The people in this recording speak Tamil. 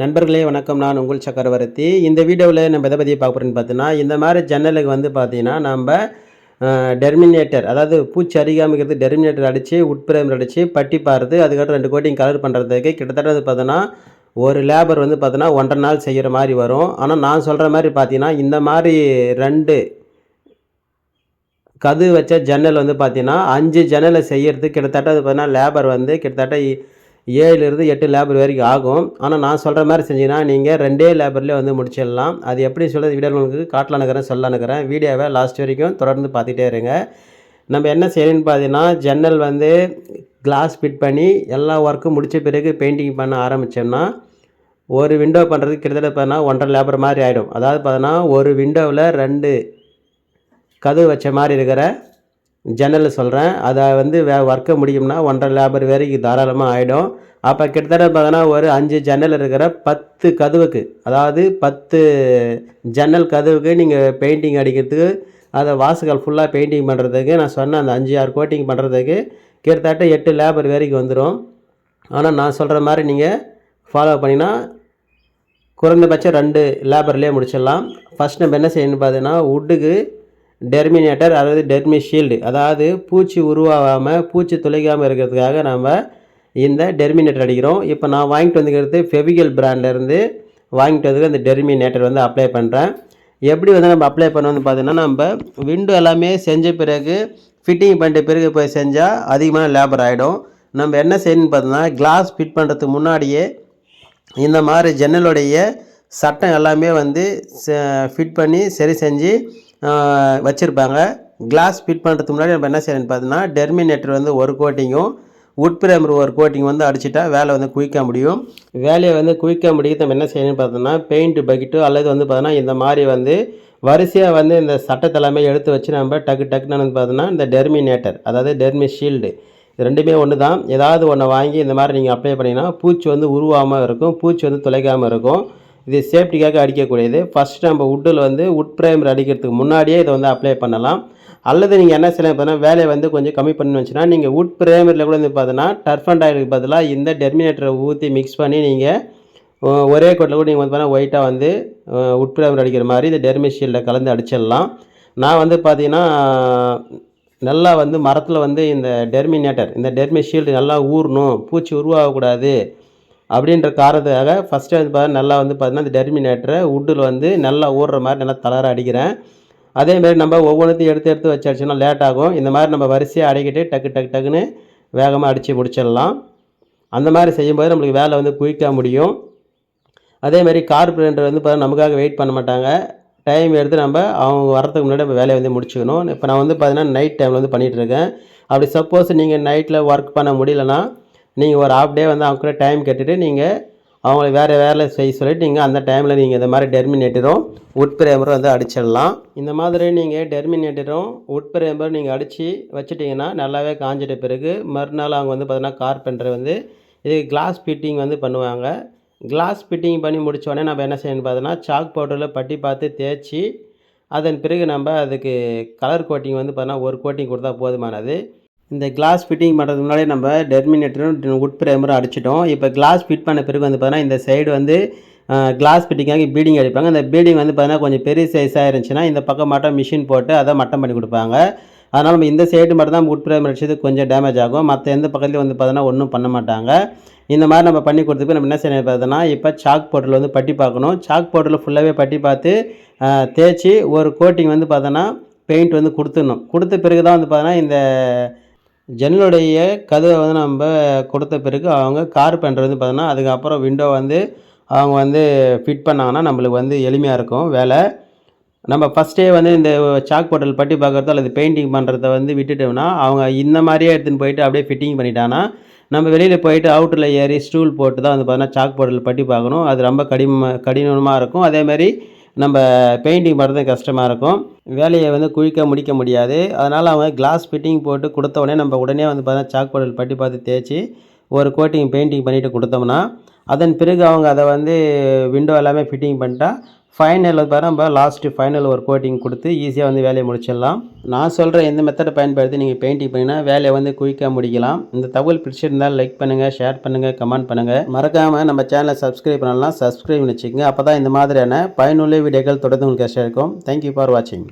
நண்பர்களே வணக்கம். நான் உங்கள் சக்கரவர்த்தி. இந்த வீடியோவில் நம்ம எதை பற்றி பார்க்க போகிறேன்னு பார்த்தீங்கன்னா இந்த மாதிரி ஜன்னலுக்கு வந்து பார்த்தீங்கன்னா நம்ம டெர்மினேட்டர் அதாவது பூச்சி அறிகாமிக்கிறது டெர்மினேட்டர் அடித்து உட்பிரேமர் அடித்து பட்டி பாருது. அதுக்கப்புறம் ரெண்டு கோட்டிங் கலர் பண்ணுறதுக்கு கிட்டத்தட்ட வந்து பார்த்தோன்னா ஒரு லேபர் வந்து பார்த்தோன்னா ஒன்றரை நாள் செய்கிற மாதிரி வரும். ஆனால் நான் சொல்கிற மாதிரி பார்த்தீங்கன்னா இந்த மாதிரி ரெண்டு கது வச்ச ஜன்னல் வந்து பார்த்தீங்கன்னா அஞ்சு ஜன்னலை செய்கிறது கிட்டத்தட்ட அது பார்த்தீங்கன்னா லேபர் வந்து கிட்டத்தட்ட ஏழுலேருந்து எட்டு லேபர் வரைக்கும் ஆகும். ஆனால் நான் சொல்கிற மாதிரி செஞ்சீங்கன்னா நீங்கள் ரெண்டே லேபர்லேயே வந்து முடிச்சிடலாம். அது எப்படி சொல்கிறது வீடியோ உங்களுக்கு காட்டலானுக்கிறேன் சொல்லலான்னுக்கிறேன் வீடியோவை லாஸ்ட் வரைக்கும் தொடர்ந்து பார்த்துட்டே இருங்க. நம்ம என்ன செய்யணும்னு பார்த்தீங்கன்னா ஜன்னல் வந்து கிளாஸ் ஃபிட் பண்ணி எல்லா ஒர்க்கும் முடித்த பிறகு பெயிண்டிங் பண்ண ஆரம்பித்தோம்னா ஒரு விண்டோ பண்ணுறது கிட்டத்தட்ட பார்த்தீங்கன்னா ஒன்றரை லேபர் மாதிரி ஆகிடும் அதாவது பார்த்தோன்னா ஒரு விண்டோவில் ரெண்டு கதவு வச்ச மாதிரி இருக்கிற ஜன்னல் சொல்கிறேன் அதை வந்து வே ஒர்க்கை முடியும்னா ஒன்றரை லேபர் வரைக்கும் தாராளமாக ஆகிடும் அப்போ கிட்டத்தட்ட பார்த்தோன்னா ஒரு அஞ்சு ஜன்னல் இருக்கிற பத்து கதவுக்கு அதாவது பத்து ஜன்னல் கதவுக்கு நீங்கள் பெயிண்டிங் அடிக்கிறதுக்கு அதை வாசுகள் ஃபுல்லாக பெயிண்டிங் பண்ணுறதுக்கு நான் சொன்ன அந்த அஞ்சு ஆறு கோட்டிங் பண்ணுறதுக்கு கிட்டத்தட்ட எட்டு லேபர் வரைக்கும் வந்துடும் ஆனால் நான் சொல்கிற மாதிரி நீங்கள் ஃபாலோ பண்ணினா குறைந்தபட்சம் ரெண்டு லேபர்லேயே முடிச்சிடலாம். ஃபஸ்ட் நம்ம என்ன செய்யணும்னு பார்த்தீங்கன்னா வுட்டுக்கு டெர்மினேட்டர் அதாவது டெர்மி ஷீல்டு அதாவது பூச்சி உருவாகாமல் பூச்சி துளைக்காமல் இருக்கிறதுக்காக நம்ம இந்த டெர்மினேட்டர் அடிக்கிறோம். இப்போ நான் வாங்கிட்டு வந்துக்கிறது ஃபெவிகல் பிராண்ட்லேருந்து வாங்கிட்டு வந்து அந்த டெர்மினேட்டர் வந்து அப்ளை பண்ணுறேன் எப்படி வந்து நம்ம அப்ளை பண்ணணும்னு பார்த்தீங்கன்னா நம்ம விண்டோ எல்லாமே செஞ்ச பிறகு ஃபிட்டிங் பண்ணிட்ட பிறகு போய் செஞ்சால் அதிகமான லேபர் ஆகிடும் நம்ம என்ன செய்யணும்னு பார்த்தோம்னா கிளாஸ் ஃபிட் பண்ணுறதுக்கு முன்னாடியே இந்த மாதிரி ஜன்னலுடைய சட்டம் எல்லாமே வந்து ஃபிட் பண்ணி சரி செஞ்சு வச்சுருப்பாங்க. கிளாஸ் ஃபிட் பண்ணுறதுக்கு முன்னாடி நம்ம என்ன செய்யணும்னு பார்த்தீங்கன்னா டெர்மினேட்டர் வந்து ஒரு கோட்டிங்கும் உட் பிரேமர் ஒரு கோட்டிங் வந்து அடிச்சிட்டா வேலை வந்து குயிக்க முடியும். வேலையை வந்து குயிக்க முடியுது நம்ம என்ன செய்யணும்னு பார்த்தோம்னா பெயிண்ட் பக்கெட்டு அல்லது வந்து பார்த்தோன்னா இந்த மாதிரி வந்து வரிசையாக வந்து இந்த சட்டத்தை எல்லாமே எடுத்து வச்சு நம்ம டக்கு டக்குன்னு வந்து பார்த்தோன்னா இந்த டெர்மினேட்டர் அதாவது டெர்மி ஷீல்டு இது ரெண்டுமே ஒன்று தான் ஏதாவது ஒன்று வாங்கி இந்த மாதிரி நீங்கள் அப்ளை பண்ணிங்கன்னா பூச்சி வந்து உருவாமல் இருக்கும் பூச்சி வந்து துளைக்காமல் இருக்கும். இது சேஃப்டிக்காக அடிக்கக்கூடியது. ஃபஸ்ட்டு நம்ம உட்டில் வந்து உட் ப்ரைமர் அடிக்கிறதுக்கு முன்னாடியே இதை வந்து அப்ளை பண்ணலாம். அல்லது நீங்கள் என்ன செய்யலாம் பார்த்தீங்கன்னா வேலையை வந்து கொஞ்சம் கம்மி பண்ணி வச்சுன்னா நீங்கள் உட் ப்ரைமரில் கூட வந்து பார்த்தீங்கன்னா டர்ஃபண்ட் ஆயிலுக்கு பதிலாக இந்த டெர்மினேட்டரை ஊற்றி மிக்ஸ் பண்ணி நீங்கள் ஒரே கோட்டில் கூட நீங்கள் வந்து பார்த்தீங்கன்னா ஒயிட்டாக வந்து உட் ப்ரைமர் அடிக்கிற மாதிரி இந்த டெர்மி கலந்து அடிச்சிடலாம். நான் வந்து பார்த்தீங்கன்னா நல்லா வந்து மரத்தில் வந்து இந்த டெர்மினேட்டர் இந்த டெர்மி ஷீல்டு நல்லா ஊறணும். பூச்சி உருவாகக்கூடாது. அப்படின்ற காரணத்துக்காக ஃபஸ்ட்டு வந்து பார்த்தா நல்லா வந்து பார்த்தீங்கன்னா இந்த டெர்மினேட்டரை உட்டில் வந்து நல்லா ஊடுற மாதிரி நல்லா தளர அடிக்கிறேன். அதேமாரி நம்ம ஒவ்வொன்றத்தையும் எடுத்து எடுத்து வச்சாச்சுன்னா லேட் ஆகும். இந்த மாதிரி நம்ம வரிசையாக அடிக்கிட்டு டக்கு டக்கு டக்குன்னு வேகமாக அடித்து முடிச்சிடலாம். அந்த மாதிரி செய்யும்போது நம்மளுக்கு வேலை வந்து குயிக்காக முடியும். அதேமாரி கார்பரேட்டர் வந்து பார்த்தா நமக்காக வெயிட் பண்ண மாட்டாங்க. டைம் எடுத்து நம்ம அவங்க வரதுக்கு முன்னாடி நம்ம வேலையை வந்து முடிச்சுக்கணும். இப்போ நான் வந்து பார்த்தீங்கன்னா நைட் டைமில் வந்து பண்ணிகிட்டு இருக்கேன். அப்படி சப்போஸ் நீங்கள் நைட்டில் ஒர்க் பண்ண முடியலன்னா நீங்கள் ஒரு ஹாஃப் டே வந்து அவங்க கூட டைம் கேட்டுட்டு நீங்கள் அவங்கள வேறு வேலை செய்ய சொல்லிட்டு நீங்கள் அந்த டைமில் நீங்கள் இந்த மாதிரி டெர்மினேட்டரும் உட்பிரேமரும் வந்து அடிச்சிடலாம். இந்த மாதிரி நீங்கள் டெர்மினேட்டரும் உட் பிரேமரும் நீங்கள் அடித்து வச்சிட்டிங்கன்னா நல்லாவே காஞ்சிட்ட பிறகு மறுநாள் அவங்க வந்து பார்த்தீங்கன்னா கார்பெண்டர் வந்து இது கிளாஸ் ஃபிட்டிங் வந்து பண்ணுவாங்க. கிளாஸ் ஃபிட்டிங் பண்ணி முடித்தோடனே நம்ம என்ன செய்யணும் பார்த்தோன்னா சாக் பவுடரில் பட்டி பார்த்து தேய்ச்சி அதன் பிறகு நம்ம அதுக்கு கலர் கோட்டிங் வந்து பார்த்தோன்னா ஒரு கோட்டிங் கொடுத்தா போதுமானது. இந்த கிளாஸ் ஃபிட்டிங் பண்ணுறதுக்கு முன்னாடி நம்ம டெர்மினேட்டரும் உட் பிரேமரும் அடிச்சிட்டோம். இப்போ கிளாஸ் ஃபிட் பண்ண பிறகு வந்து பார்த்தோன்னா இந்த சைடு வந்து கிளாஸ் ஃபிட்டிங்காக பீடிங் அடிப்பாங்க. அந்த பீடிங் வந்து பார்த்தீங்கன்னா கொஞ்சம் பெரிய சைஸாக இருந்துச்சுன்னா இந்த பக்கம் மட்டும் மிஷின் போட்டு அதை மட்டம் பண்ணி கொடுப்பாங்க. அதனால் நம்ம இந்த சைடு மட்டும் தான் உட் பிரேமர் அடிச்சது கொஞ்சம் டேமேஜ் ஆகும். மற்ற எந்த பக்கத்துலையும் வந்து பார்த்தோன்னா ஒன்றும் பண்ண மாட்டாங்க. இந்த மாதிரி நம்ம பண்ணி கொடுத்துக்கு நம்ம என்ன செய்யணும் பார்த்தோன்னா இப்போ சாக் பவுடரில் வந்து பட்டி பார்க்கணும். சாக் பவுடரில் ஃபுல்லாகவே பட்டி பார்த்து தேய்ச்சி ஒரு கோட்டிங் வந்து பார்த்தோன்னா பெயிண்ட் வந்து கொடுத்துடணும். கொடுத்த பிறகு தான் வந்து பார்த்தோன்னா இந்த ஜன்னலுடைய கதவை வந்து நம்ம கொடுத்த பிறகு அவங்க கார்பெண்டர் வந்து பார்த்தோன்னா அதுக்கப்புறம் விண்டோ வந்து அவங்க வந்து ஃபிட் பண்ணாங்கன்னா நம்மளுக்கு வந்து எளிமையாக இருக்கும். வேலை நம்ம ஃபஸ்ட்டே வந்து இந்த சாக் போட்டல் பட்டி பார்க்குறதோ அல்லது பெயிண்டிங் பண்ணுறத வந்து விட்டுட்டோம்னா அவங்க இந்த மாதிரியே எடுத்துன்னு போயிட்டு அப்படியே ஃபிட்டிங் பண்ணிட்டாங்கன்னா நம்ம வெளியில் போயிட்டு அவுட்டரில் ஏறி ஸ்டூல் போட்டு தான் வந்து பார்த்தோன்னா சாக் போட்டல் பட்டி பார்க்கணும். அது ரொம்ப கடிம கடினமாக இருக்கும். அதேமாதிரி நம்ம பெயிண்டிங் பண்ணுறது கஷ்டமாக இருக்கும். வேலையை வந்து குழிக்க முடிக்க முடியாது. அதனால் அவங்க கிளாஸ் ஃபிட்டிங் போட்டு கொடுத்த உடனே நம்ம உடனே வந்து பார்த்தா சாக் பட்டி பார்த்து தேய்ச்சி ஒரு கோட்டிங் பெயிண்டிங் பண்ணிவிட்டு கொடுத்தோம்னா அதன் பிறகு அவங்க அதை வந்து விண்டோ எல்லாமே ஃபிட்டிங் பண்ணிட்டா ஃபைனலில் பாரு நம்ம லாஸ்ட்டு ஃபைனல் ஒரு கோட்டிங் கொடுத்து ஈஸியாக வந்து வேலையை முடிச்சிடலாம். நான் சொல்கிற எந்த மெத்தடை பயன்படுத்தி நீங்கள் பெயிண்டிங் பண்ணினா வேலையை வந்து குயிக்காக முடிக்கலாம். இந்த தகவல் பிடிச்சிருந்தால் லைக் பண்ணுங்கள் ஷேர் பண்ணுங்கள் கமெண்ட் பண்ணுங்கள் மறக்காமல் நம்ம சேனலை சப்ஸ்கிரைப் பண்ணலாம் சப்ஸ்கிரைப் பண்ணி வச்சுக்கோங்க. அப்போ தான் இந்த மாதிரியான பயனுள்ள வீடியோக்கள் தொடர்ந்து உங்களுக்கு இருக்கும் தேங்க்யூ ஃபார் வாட்சிங்